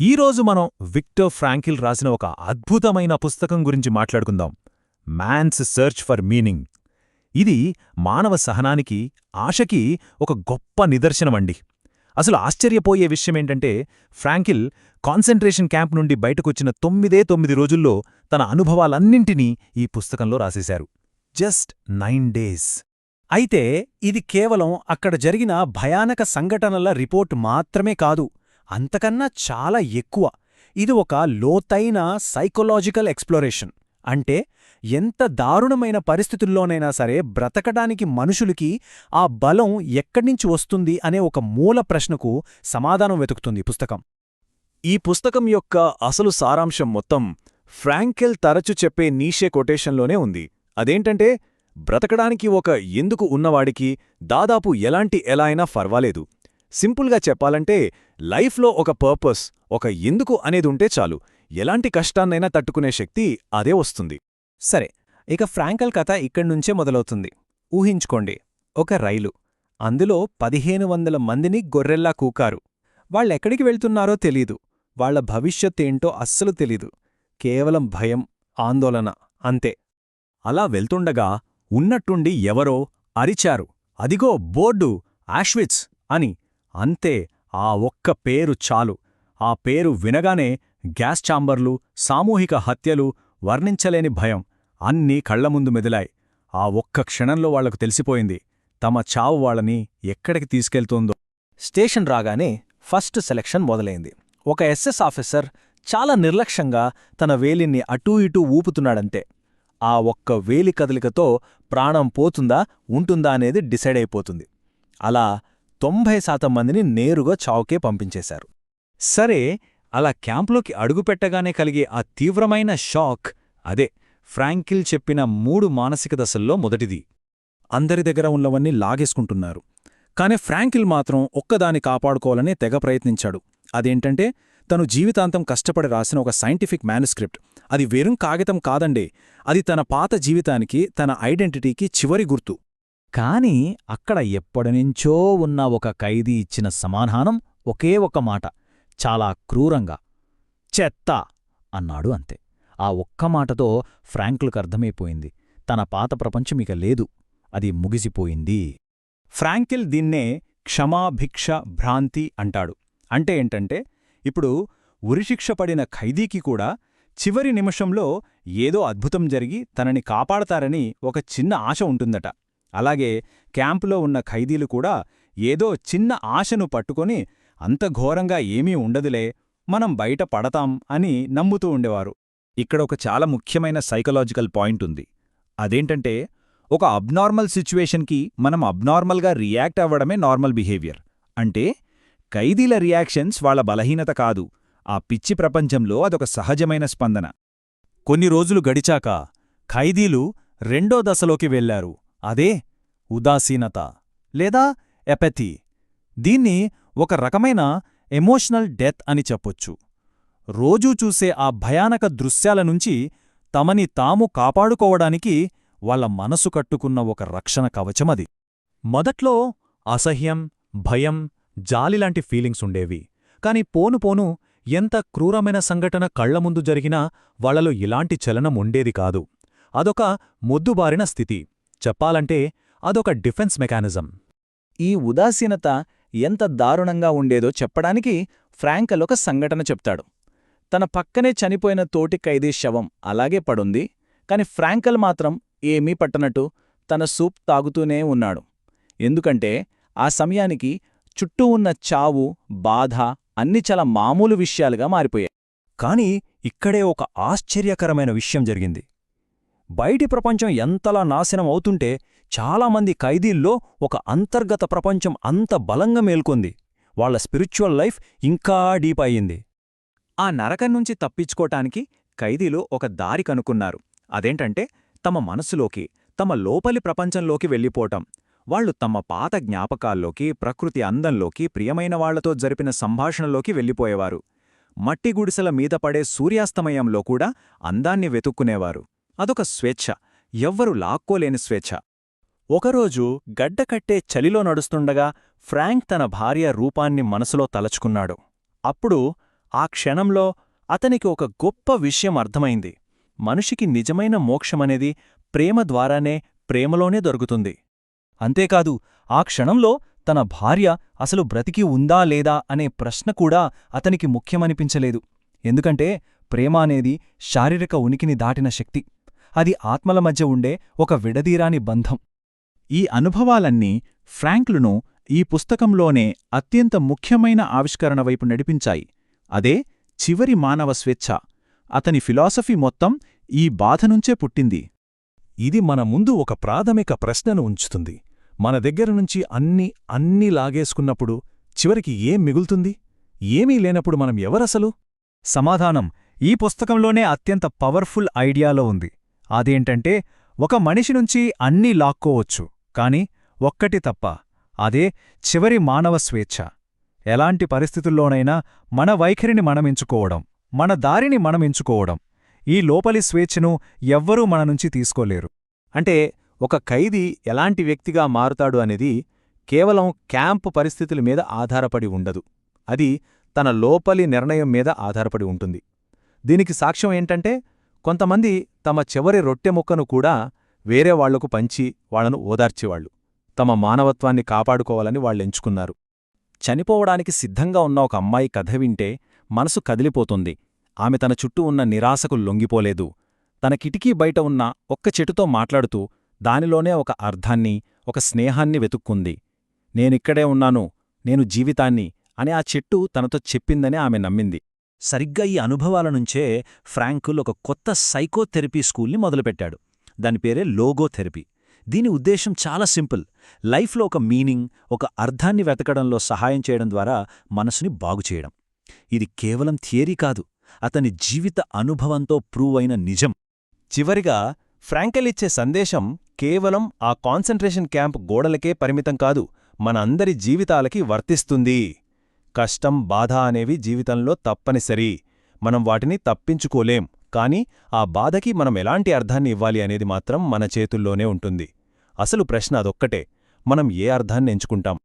ఈరోజు మనం Victor Frankl రాసిన ఒక అద్భుతమైన పుస్తకం గురించి మాట్లాడుకుందాం. Man's search for meaning. ఇది మానవ సహనానికి ఆశకి ఒక గొప్ప నిదర్శనమండి. అసలు ఆశ్చర్యపోయే విషయమేంటంటే ఫ్రాంకిల్ కాన్సంట్రేషన్ క్యాంప్ నుండి బయటకొచ్చిన తొమ్మిదే తొమ్మిది రోజుల్లో తన అనుభవాలన్నింటినీ ఈ పుస్తకంలో రాసేశారు. Just nine days. అయితే ఇది కేవలం అక్కడ జరిగిన భయానక సంఘటనల రిపోర్ట్ మాత్రమే కాదు అంతకన్నా చాలా ఎక్కువ. ఇది ఒక లోతైన సైకలాజికల్ ఎక్స్ప్లోరేషన్. అంటే ఎంత దారుణమైన పరిస్థితుల్లోనైనా సరే బ్రతకడానికి మనుషులకి ఆ బలం ఎక్కడ్నించి వస్తుంది అనే ఒక మూల ప్రశ్నకు సమాధానం వెతుకుతుంది పుస్తకం. ఈ పుస్తకం యొక్క అసలు సారాంశం మొత్తం ఫ్రాంకెల్ తరచు చెప్పే నీషే కొటేషన్లోనే ఉంది. అదేంటంటే బ్రతకడానికి ఒక ఎందుకు ఉన్నవాడికి దాదాపు ఎలాంటి ఎలా అయినా ఫర్వాలేదు. సింపుల్గా చెప్పాలంటే లైఫ్లో ఒక పర్పస్ ఒక ఎందుకు అనేదుంటే చాలు. ఎలాంటి కష్టాన్నైనా తట్టుకునే శక్తి అదే వస్తుంది. సరే ఇక ఫ్రాంకల్ కథ ఇక్కడ్నుంచే మొదలవుతుంది. ఊహించుకోండి ఒక రైలు. అందులో పదిహేను వందల మందిని గొర్రెల్లా కూకారు. వాళ్ళెక్కడికి వెళ్తున్నారో తెలీదు. వాళ్ళ భవిష్యత్తేంటో అస్సలు తెలీదు. కేవలం భయం ఆందోళన అంతే. అలా వెళ్తుండగా ఉన్నట్టుండి ఎవరో అరిచారు. అదిగో బోర్డు ఆష్విట్స్ అని అంతే ఆ ఒక్క పేరు చాలు. ఆ పేరు వినగానే గ్యాస్ చాంబర్లు సామూహిక హత్యలు వర్ణించలేని భయం అన్నీ కళ్ళముందు మెదిలాయి. ఆ ఒక్క క్షణంలో వాళ్ళకు తెలిసిపోయింది తమ చావు వాళ్ళని ఎక్కడికి తీసుకెళ్తోందో. స్టేషన్ రాగానే ఫస్ట్ సెలక్షన్ మొదలైంది. ఒక ఎస్ఎస్ ఆఫీసర్ చాలా నిర్లక్ష్యంగా తన వేలిని అటూ ఇటూ ఊపుతున్నాడంతే. ఆ ఒక్క వేలి కదలికతో ప్రాణం పోతుందా ఉంటుందా అనేది డిసైడ్ అయిపోతుంది. అలా తొంభై శాతం మందిని నేరుగా చావుకే పంపించేశారు. సరే అలా క్యాంపులోకి అడుగుపెట్టగానే కలిగే ఆ తీవ్రమైన షాక్ అదే ఫ్రాంకిల్ చెప్పిన మూడు మానసిక దశల్లో మొదటిది. అందరి దగ్గర ఉన్నవన్నీ లాగేసుకుంటున్నారు. కాని ఫ్రాంకిల్ మాత్రం ఒక్కదాని కాపాడుకోవాలనే తెగ ప్రయత్నించాడు. అదేంటంటే తను జీవితాంతం కష్టపడి రాసిన ఒక సైంటిఫిక్ మానుస్క్రిప్ట్ అది వెறுం కాగితం కాదండే. అది తన పాత జీవితానికి తన ఐడెంటిటీకి చివరి గుర్తు. కాని అక్కడ ఎప్పటినుంచో ఉన్న ఒక ఖైదీ ఇచ్చిన సమాధానం ఒకే ఒక మాట చాలా క్రూరంగా. చెత్త! అన్నాడు అంతే. ఆ ఒక్క మాటతో ఫ్రాంకులకు అర్థమైపోయింది. తన పాత ప్రపంచమిక లేదు. అది ముగిసిపోయింది. ఫ్రాంకిల్ దీన్నే క్షమాభిక్ష భ్రాంతి అంటాడు. అంటే ఏంటంటే ఇప్పుడు ఉరిశిక్ష పడిన ఖైదీకి కూడా చివరి నిమిషంలో ఏదో అద్భుతం జరిగి తనని కాపాడతారని ఒక చిన్న ఆశ ఉంటుందట. అలాగే క్యాంపులో ఉన్న ఖైదీలు కూడా ఏదో చిన్న ఆశను పట్టుకొని అంత ఘోరంగా ఏమీ ఉండదులే మనం బయట పడతాం అని నమ్ముతూ ఉండేవారు. ఇక్కడ ఒక చాలా ముఖ్యమైన సైకలాజికల్ పాయింట్ ఉంది. అదేంటంటే ఒక అబ్నార్మల్ సిచ్యువేషన్కి మనం అబ్నార్మల్గా రియాక్ట్ అవ్వడమే నార్మల్ బిహేవియర్. అంటే ఖైదీల రియాక్షన్స్ వాళ్ళ బలహీనత కాదు ఆ పిచ్చి ప్రపంచంలో అదొక సహజమైన స్పందన. కొన్ని రోజులు గడిచాక ఖైదీలు రెండో దశలోకి వెళ్ళారు అదే ఉదాసీనత లేదా ఎపెథీ దీన్ని ఒక రకమైన ఎమోషనల్ డెత్ అని చెప్పొచ్చు. రోజూ చూసే ఆ భయానక దృశ్యాల నుంచి తమని తాము కాపాడుకోవడానికి వాళ్ళ మనసు కట్టుకున్న ఒక రక్షణ కవచమది మొదట్లో అసహ్యం భయం జాలిలాంటి ఫీలింగ్స్ ఉండేవి. కాని పోను పోను ఎంత క్రూరమైన సంఘటన కళ్ళముందు జరిగినా వాళ్ళలో ఇలాంటి చలనం ఉండేది కాదు. అదొక మొద్దుబారిన స్థితి. చెప్పాలంటే అదొక డిఫెన్స్ మెకానిజం. ఈ ఉదాసీనత ఎంత దారుణంగా ఉండేదో చెప్పడానికి ఫ్రాంకల్ ఒక సంఘటన చెప్తాడు. తన పక్కనే చనిపోయిన తోటి ఖైదీ శవం అలాగే పడుంది కాని ఫ్రాంకల్ మాత్రం ఏమీ పట్టనట్టు తన సూప్ తాగుతూనే ఉన్నాడు. ఎందుకంటే ఆ సమయానికి చుట్టూ ఉన్న చావు బాధ అన్ని చాలా మామూలు విషయాలుగా మారిపోయాయి. కాని ఇక్కడే ఒక ఆశ్చర్యకరమైన విషయం జరిగింది. బయటి ప్రపంచం ఎంతలా నాశనం అవుతుంటే చాలామంది ఖైదీల్లో ఒక అంతర్గత ప్రపంచం అంత బలంగా మేల్కొంది. వాళ్ళ స్పిరిచువల్ లైఫ్ ఇంకా డీప్ అయ్యింది. ఆ నరకం నుంచి తప్పించుకోటానికి ఖైదీలు ఒక దారి కనుక్కున్నారు. అదేంటంటే తమ మనసులోకి తమ లోపలి ప్రపంచంలోకి వెళ్ళిపోవటం. వాళ్ళు తమ పాత జ్ఞాపకాల్లోకి ప్రకృతి అందంలోకి ప్రియమైన వాళ్ళతో జరిపిన సంభాషణలోకి వెళ్ళిపోయేవారు. మట్టి గుడిసెల మీద పడే సూర్యాస్తమయంలో కూడా అందాన్ని వెతుక్కునేవారు. అదొక స్వేచ్ఛ. ఎవ్వరు లాక్కోలేని స్వేచ్ఛ. ఒకరోజు గడ్డకట్టే చలిలో నడుస్తుండగా ఫ్రాంక్ తన భార్య రూపాన్ని మనసులో తలచుకున్నాడు. అప్పుడు ఆ క్షణంలో అతనికి ఒక గొప్ప విషయం అర్థమైంది. మనిషికి నిజమైన మోక్షమనేది ప్రేమ ద్వారానే ప్రేమలోనే దొరుకుతుంది. అంతేకాదు ఆ క్షణంలో తన భార్య అసలు బ్రతికి ఉందా లేదా అనే ప్రశ్న కూడా అతనికి ముఖ్యమనిపించలేదు. ఎందుకంటే ప్రేమ అనేది శారీరక ఉనికిని దాటిన శక్తి. అది ఆత్మల మధ్య ఉండే ఒక విడదీరాని బంధం. ఈ అనుభవాలన్నీ ఫ్రాంక్లును ఈ పుస్తకంలోనే అత్యంత ముఖ్యమైన ఆవిష్కరణ వైపు నడిపించాయి. అదే చివరి మానవ స్వేచ్ఛ. అతని ఫిలాసఫీ మొత్తం ఈ బాధనుంచే పుట్టింది. ఇది మన ముందు ఒక ప్రాథమిక ప్రశ్నను ఉంచుతుంది. మన దగ్గర నుంచి అన్ని అన్నీ లాగేసుకున్నప్పుడు చివరికి ఏం మిగులుతుంది? ఏమీ లేనప్పుడు మనం ఎవరసలు? సమాధానం ఈ పుస్తకంలోనే అత్యంత పవర్ఫుల్ ఐడియాలో ఉంది. అదేంటంటే ఒక మనిషి నుంచి అన్నీ లాక్కోవచ్చు కాని ఒక్కటి తప్ప అదే చివరి మానవ స్వేచ్ఛ. ఎలాంటి పరిస్థితుల్లోనైనా మన వైఖరిని మనమించుకోవడం మన దారిని మనమించుకోవడం ఈ లోపలి స్వేచ్ఛను ఎవ్వరూ మన నుంచి తీసుకోలేరు. అంటే ఒక ఖైదీ ఎలాంటి వ్యక్తిగా మారుతాడు అనేది కేవలం క్యాంపు పరిస్థితుల మీద ఆధారపడి ఉండదు. అది తన లోపలి నిర్ణయం మీద ఆధారపడి ఉంటుంది. దీనికి సాక్ష్యం ఏంటంటే కొంతమంది తమ చివరి రొట్టె ముక్కను కూడా వేరే వాళ్ళకు పంచి వాళ్ళను ఓదార్చేవాళ్ళు తమ మానవత్వాన్ని కాపాడుకోవాలని వాళ్ళెంచుకున్నారు చనిపోవడానికి సిద్ధంగా ఉన్న ఒక అమ్మాయి కథ వింటే మనసు కదిలిపోతుంది. ఆమె తన చుట్టూ ఉన్న నిరాశకు లొంగిపోలేదు. తన కిటికీ బయట ఉన్న ఒక్క చెట్టుతో మాట్లాడుతూ దానిలోనే ఒక అర్థాన్ని ఒక స్నేహాన్ని వెతుక్కుంది. నేనిక్కడే ఉన్నాను నేను జీవితాన్ని అని ఆ చెట్టు తనతో చెప్పిందని ఆమె నమ్మింది. సరిగ్గా ఈ అనుభవాల నుంచే ఫ్రాంకుల్ ఒక కొత్త సైకోథెరపీ స్కూల్ని మొదలుపెట్టాడు. దాని పేరే లోగోథెరపీ. దీని ఉద్దేశం చాలా సింపుల్. లైఫ్లో ఒక మీనింగ్ ఒక అర్థాన్ని వెతకడంలో సహాయం చేయడం ద్వారా మనసుని బాగుచేయడం ఇది కేవలం థియరీ కాదు అతని జీవిత అనుభవంతో ప్రూవ్ అయిన నిజం. చివరిగా ఫ్రాంకెల్ ఇచ్చే సందేశం కేవలం ఆ కాన్సంట్రేషన్ క్యాంప్ గోడలకే పరిమితం కాదు మన అందరి జీవితాలకి వర్తిస్తుంది. కష్టం బాధ అనేవి జీవితంలో తప్పనిసరి. మనం వాటిని తప్పించుకోలేం. కాని ఆ బాధకి మనం ఎలాంటి అర్థాన్ని ఇవ్వాలి అనేది మాత్రం మన చేతుల్లోనే ఉంటుంది. అసలు ప్రశ్న అదొక్కటే. మనం ఏ అర్థాన్ని ఎంచుకుంటాం?